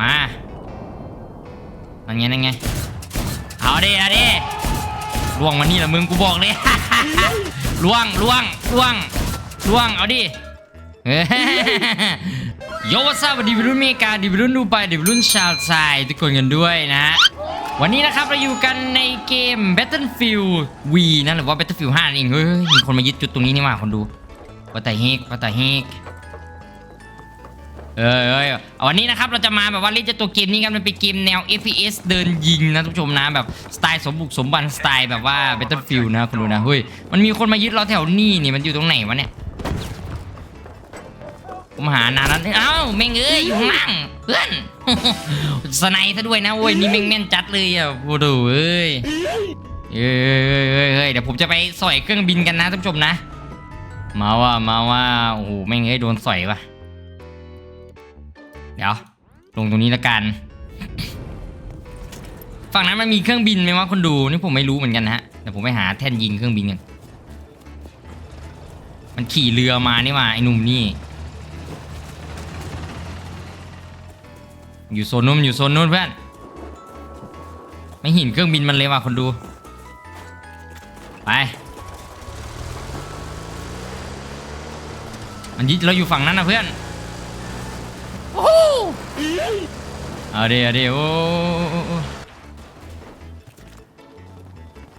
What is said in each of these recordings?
มานั่นไงนั่นไง เอาดิเอาดิล่วงมานี่ละมึงกูบอกเลยล่วงล่วงล่วงล่วงเอาดิเยโยวัสดีวัยรุ่นเมกาดีวัยรุ่นดูไปดีวัยรุ่นชาวไทยทุกคนกันด้วยนะฮะวันนี้นะครับเราอยู่กันในเกม Battlefield V นะหรือว่า Battlefield 5นั่นเองเฮ้ยมีคนมายึดจุดตรงนี้นี่มาคนดูว่าแต่เฮกว่าแต่เฮก เออเอยวันนี้นะครับเราจะมาแบบว่าเล่นจะตัวเกมนี้กันมันเป็นเกมแนว FPS เดินยิงนะทุกผู้ชมนะแบบสไตล์สมบุกสมบันสไตล์แบบว่า Battlefield นะคุณดูนะเฮ้ยมันมีคนมายึดเราแถวนี้นี่มันอยู่ตรงไหนวะเนี่ยผมหานานแล้วเอ้าแม่งเอ้ยอยู่ข้างล่างเพื่อนสไนซะด้วยนะโว้ยนี่แม่งแม่นจัดเลยอะโอ้โหเอ้ยเอ้ยเอ้ยเดี๋ยวผมจะไปสอยเครื่องบินกันนะท่านผู้ชมนะ มาว่ามาว่าโอ้โหแม่งเอ้ยโดนสอยว่ะ ดี๋ยว ลงตรงนี้ละกัน ฝั่งนั้นมันมีเครื่องบินไหมวะคนดูนี่ผมไม่รู้เหมือนกันนะฮะเดี๋ยวผมไปหาแท่นยิงเครื่องบินกันมันขี่เรือมานี่ว่าไอ้หนุ่มนี่ อยู่โซนนู้นอยู่โซนนู้นเพื่อนไม่เห็นเครื่องบินมันเลยว่ะคนดู ไป มันยึดเราอยู่ฝั่งนั้นนะเพื่อน เอาเดี๋ยวเอาดี๋ยวโอ้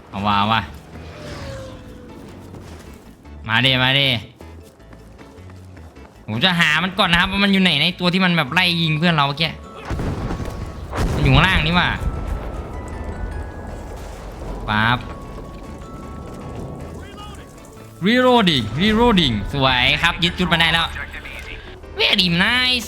เอาว่าเอาว่ามาเดมาเดผมจะหามันก่อนนะครับว่ามันอยู่ไหนในตัวที่มันแบบไล่ยิงเพื่อนเราเมื่อกี้มันอยู่ข้างล่างนี่ว่ะปั๊บ reloading reloading สวยครับยึดจุดมาได้แล้ว very nice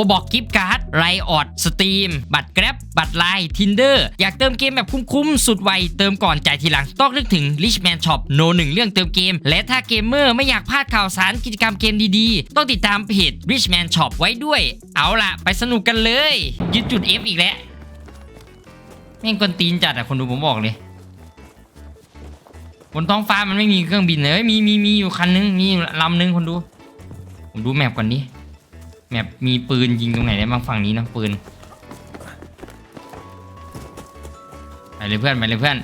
ลบอกกิฟต์การ์ดไรออดสตรีมบัตรแกร็บบัตรไลน์ทินเดอร์อยากเติมเกมแบบคุ้มๆ สุดไว เติมก่อนจ่ายทีหลัง ต้องนึกถึง Richman Shop โนหนึ่งเรื่องเติมเกม และถ้าเกมเมอร์ไม่อยากพลาดข่าวสารกิจกรรมเกมดีๆ ต้องติดตามเพจ Richman Shop ไว้ด้วย เอาล่ะ ไปสนุกกันเลย ยึดจุด F อีกแล้วแม่งกวนตีนจัดอะคนดูผมบอกเลยบนท้องฟ้ามันไม่มีเครื่องบินเลยมีมีมีอยู่คันนึงมีลำนึงคนดู ผมดูแมปก่อนดิ แมปมีปืนยิงตรงไหนได้บ้างฝั่งนี้นะปืนไปเลยเพื่อนไปเลยเพื่อน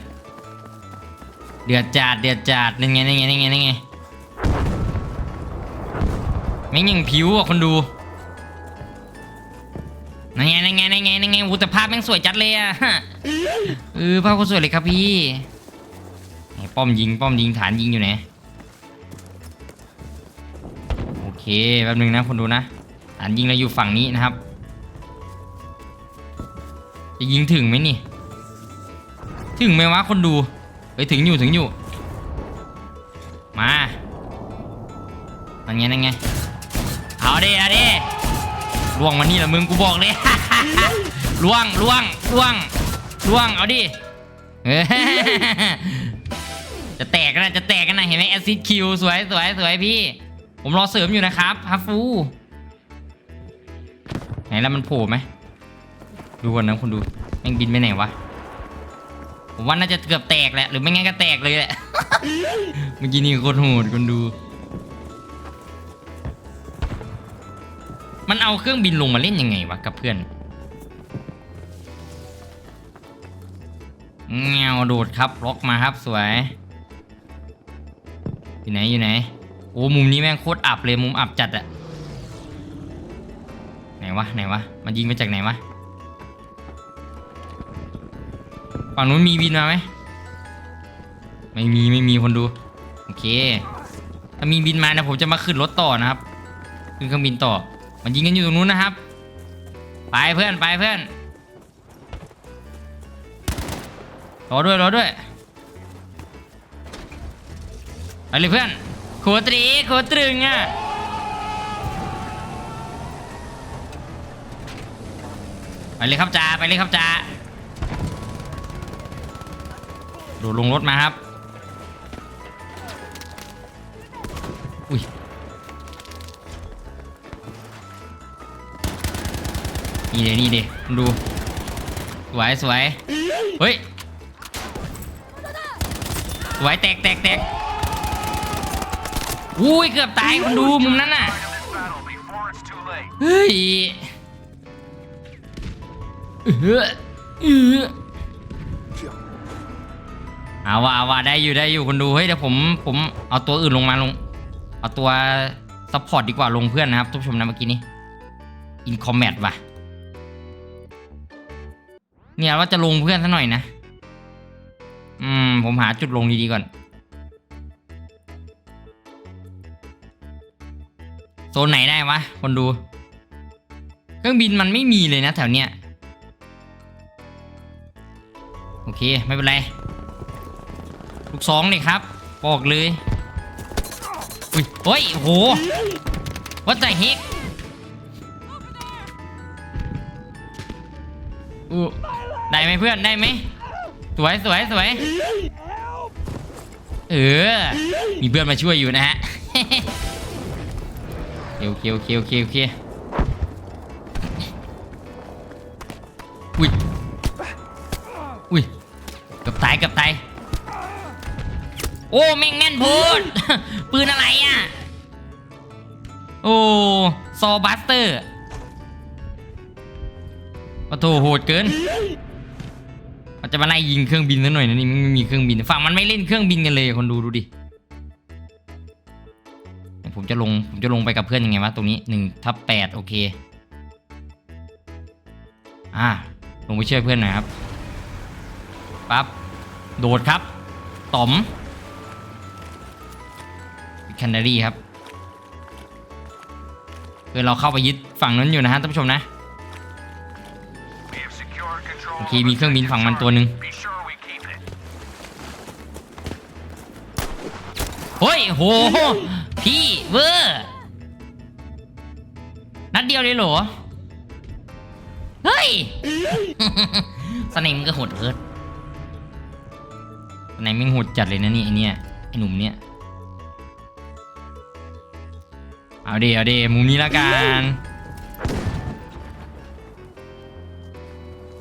เดือดจัดเดือดจัดนั่นไงนั่นไงนั่นไงนั่นไงแม่งยังผิวอะคนดูนั่นไงนั่นไงนั่นไงนั่นไงอ้แต่ภาพแม่งสวยจัดเลยอะเออภาพก็สวยเลยครับพี่ป้อมยิงป้อมยิงฐานยิงอยู่ไหนโอเคแป๊บนึงนะคนดูนะ ฐานยิงเราอยู่ฝั่งนี้นะครับ จะยิงถึงไหมนี่ ถึงไหมวะคนดูไปถึงอยู่ถึงอยู่ มานั่นไงนั่นไง เอาดิเอาดิล่วงมานี่ละมึงกูบอกเลยล่วงล่วงล่วงล่วงเอาดิจะแตกกันนะจะแตกกันนะเห็นไหมแอซิดคิวสวยสวยสวยพี่ ผมรอเสริมอยู่นะครับฮัฟฟู ไหนแล้วมันโผล่ไหมดูก่อนนะคุณดูแม่งบินไปไหนวะผมว่าน่าจะเกือบแตกแหละหรือไม่งั้นก็แตกเลยแหละเมื่อกี้นี่โคตรโหดคุณดู มันเอาเครื่องบินลงมาเล่นยังไงวะกับเพื่อนเงาโดดครับล็อกมาครับสวยอยู่ไหนอยู่ไหนโอ้มุมนี้แม่งโคตรอับเลยมุมอับจัดอะ วะไหนวะมันยิงมาจากไหนวะฝั่งนู้นมีบินมาไหมไม่มีไม่มีคนดูโอเค ถ้ามีบินมานะผมจะมาขึ้นรถต่อนะครับขึ้นเครื่องบินต่อ มันยิงกันอยู่ตรงนู้นนะครับ ไปเพื่อนไปเพื่อนรอด้วยรอด้วยไปเลยเพื่อนโคตรีโคตรึงอะ ไปเลยครับจ่าไปเลยครับจ่าดดลงรถมาครับ อุ้ยนี่เดนี่เดดู สวยสวย เฮ้ย สวยแตกแตกแตกอุ้ย เกือบตายคนดูมุมนั้นน่ะ เฮ้ย เอาว่าเอาว่าได้อยู่ได้อยู่คนดูเฮ้ยเดี๋ยวผมผมเอาตัวอื่นลงมาลง เอาตัวซัพพอร์ตดีกว่าลงเพื่อนนะครับทุกชมนะเมื่อกี้นี้อินคอมแมทว่ะ เนี่ยว่าจะลงเพื่อนซะหน่อยนะ อืม ผมหาจุดลงดีๆก่อน โซนไหนได้วะ คนดู เครื่องบินมันไม่มีเลยนะแถวเนี้ย เคไม่เป็นไรลูกสองเลยครับบอกเลยอุ้ยโอ้ยโหว่าแต่เฮกอู้ได้ไหมเพื่อนได้ไหมสวยสวยสวยเออ มีเพื่อนมาช่วยอยู่นะฮะโอเคโอเคโอเคโอเคอุ้ย โอ้แม่งแม่นพูดปืนอะไรอะ โอ้ซอบัสเตอร์ปะโถโหดเกินมันจะมาไล่ยิงเครื่องบินซะหน่อยนะนี่มันไม่มีเครื่องบินฝั่งมันไม่เล่นเครื่องบินกันเลยคนดูดูดิผมจะลงผมจะลงไปกับเพื่อนยังไงวะตรงนี้หนึ่งทับแปดโอเคอ่าลงไปช่วยเพื่อนหน่อยครับปั๊บโดดครับต๋อม แคนนารีครับคือเราเข้าไปยึดฝั่งนั้นอยู่นะฮะท่านผู้ชมนะโอเคมีเครื่องบินฝั่งมันตัวหนึ่งเฮ้ยโหพี่เวอร์นัดเดียวเลยเหรอเฮ้ยสไนมันก็หดเอิร์ดสไนมันโหดจัดเลยนะนี่ไอเนี่ยไอหนุ่มเนี่ย เอาเดเอาเดมุมนี้ละกัน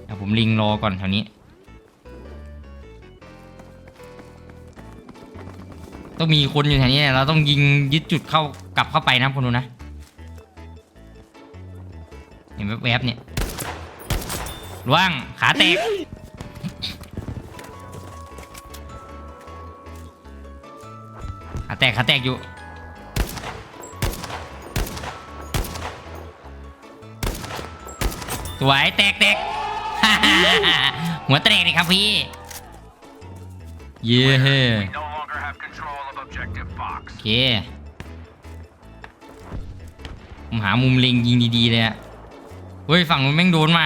เดี๋ยวผมลิงรอก่อนแถวนี้ ต้องมีคนอยู่แถวนี้เราต้องยิงยึดจุดเข้ากลับเข้าไปนะคนดูนะ เห็นแวบๆเนี่ยล่วงขาแตกขาแตกขาแตกอยู่ สวยแตกแตกหัวแตกเลยครับพี่ เย้ No longer have control of objective Fox. โอเคผมหามุมเล็งยิงดีๆเลยอะเฮ้ยฝั่งนู้นแม่งโดนมา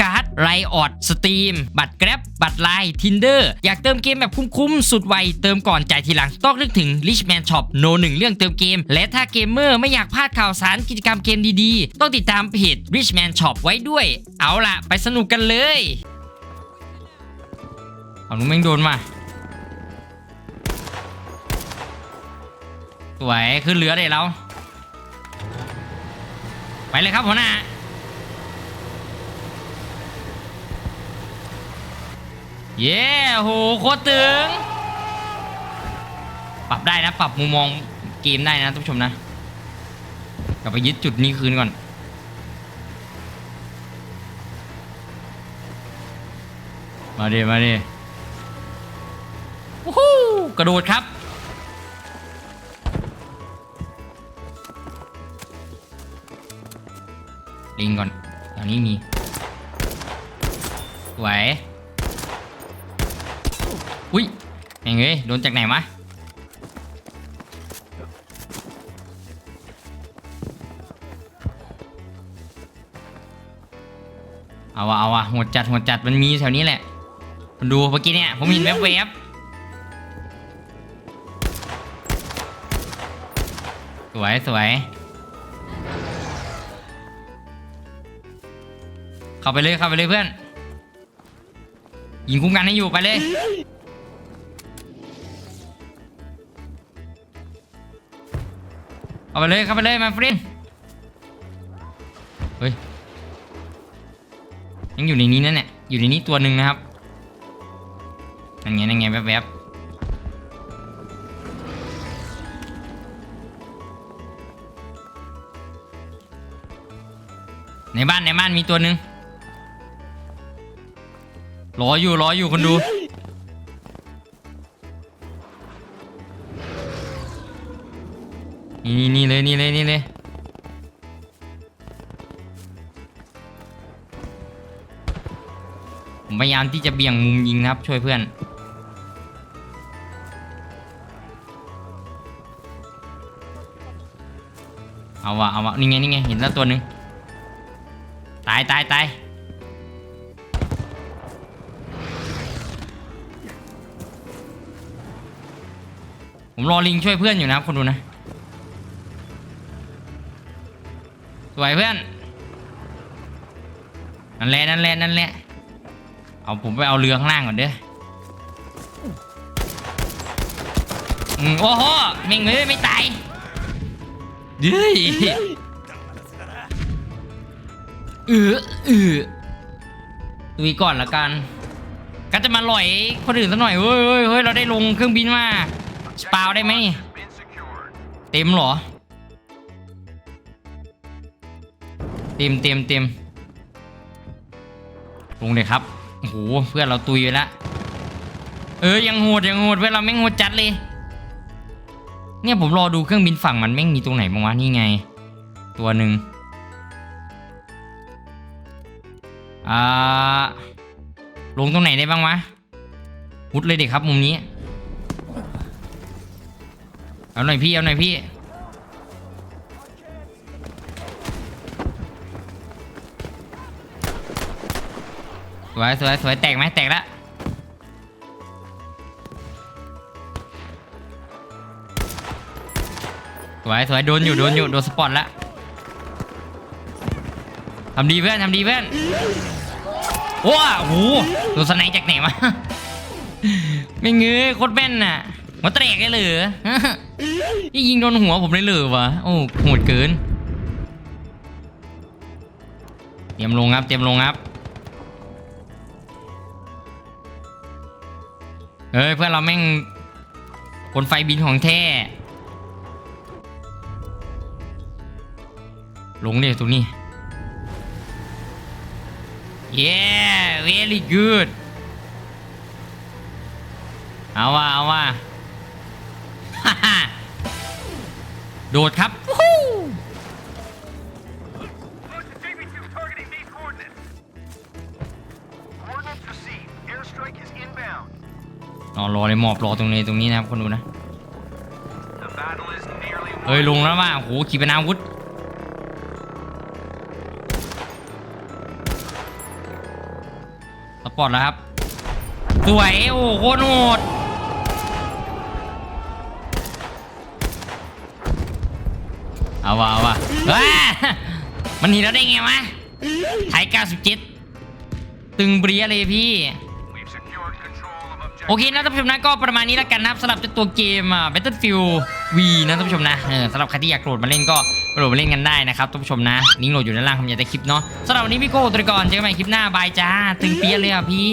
การ์ดไรออดสตรีมบัตรแกร็บบัตรไลน์ทินเดอร์อยากเติมเกมแบบคุ้มๆ สุดไว เติมก่อนจ่ายทีหลัง ต้องนึกถึง Richman Shop โนหนึ่งเรื่องเติมเกม และถ้าเกมเมอร์ไม่อยากพลาดข่าวสารกิจกรรมเกมดีๆ ต้องติดตามเพจ Richman Shop ไว้ด้วย เอาล่ะ ไปสนุกกันเลยเอาหนุ่มแม่งโดนมาสวยขึ้นเรือได้แล้วไปเลยครับหัวหน้า เย้โหโคตรตึง ปรับได้นะ ปรับมุมมองเกมได้นะทุกผู้ชมนะ กลับไปยึดจุดนี้คืนก่อนมาดิมาดิวู้ฮู้กระโดดครับ ลิงก่อนแถวนี้มีสวย อุ้ยแม่งเอ้โดนจากไหนวะเอาวะเอาวะหัวจัดหัวจัดมันมีแถวนี้แหละดูเมื่อกี้เนี่ยผมเห็นแวบๆสวยสวยเข้าไปเลยเข้าไปเลยเพื่อนยิงคุ้มกันให้อยู่ไปเลย เข้าไปเลยเข้าไปเลยมาฟรินเฮ้ยยังอยู่ในนี้นั่นแหละอยู่ในนี้ตัวหนึ่งนะครับนั่นไงนั่นไงแวบๆในบ้านในบ้านมีตัวหนึ่งรออยู่รออยู่คนดู นี่นี่เลยนี่เลยนี่เลยผมพยายามที่จะเบี่ยงมุมยิงนะครับ ช่วยเพื่อนเอาวะเอาวะนี่ไงนี่ไงเห็นแล้วตัวหนึ่งตายตายตายผมรอลิงช่วยเพื่อนอยู่นะครับคนดูนะ สวยเพื่อน นั่นแหละนั่นแหละนั่นแหละ เอาผมไปเอาเรือข้างล่างก่อนเด้ออืมโอ้โหม่งเลยไม่ตายเฮ้ยเออเออดูอีก่อนละกัน ก็จะมาลอยคนอื่นซะหน่อยเฮ้ยเฮ้ยเฮ้ยเราได้ลงเครื่องบินมาสปาวได้ไหมเต็มหรอ เต็มเต็มเต็มลงเลยครับโอ้โหเพื่อนเราตุยไปแล้วเออยังโหดยังโหดเพื่อนเราแม่งโหดจัดเลย เนี่ยผมรอดูเครื่องบินฝั่งมันแม่งมีตรงไหนบ้างวะนี่ไง ตัวหนึ่งอ่าลงตรงไหนได้บ้างวะพุดเลยเด็กครับมุมนี้เอาหน่อยพี่เอาหน่อยพี่ วยสวยสวยแตกไหมแตกแล้วสวยสวยโดนอยู่โดนอยู่โดนสปอตแล้วทำดีเพื่อนทำดีเพื่อนว้าโอ้โหโดนสไนด์จากไหนมาไม่เงยโคตรแม่นน่ะหัวแตกเลยเหรอนี่ยิงโดนหัวผมเลยเหรอวะโอ้โหดเกิน เตรียมลงครับเตรียมลงครับ เฮ้ยเพื่อนเราแม่งคนไฟบินของแท้ลงเนี่ยตรงนี้ yeah very good เอาว่าเอาว่าโดดครับ รอรอเลยหมอบรอตรงนี้ตรงนี้นะครับคนดูนะเฮ้ยลงแล้วว่าโอ้โหขีปนาวุธสปอร์ตแล้วครับ สวยโอ้โคตรโหดเอาวะเอาวะว้ามันหนีเราได้ไงวะไทย97ตึงเบรียเลยพี่ โอเคนะท่านผู้ชมนะก็ประมาณนี้แล้วกันนะครับสำหรับตัวเกมอ่า Battlefield V นะท่านผู้ชมนะเออสำหรับใครที่อยากโหลดมาเล่นก็โหลดมาเล่นกันได้นะครับท่านผู้ชมนะลิงก์โหลดอยู่ด้านล่างคำยาแต่คลิปเนาะสำหรับวันนี้พี่โก้ตัวก่อนเจอกันใหม่คลิปหน้าบายจ้าตึงเปียเลยอะพี่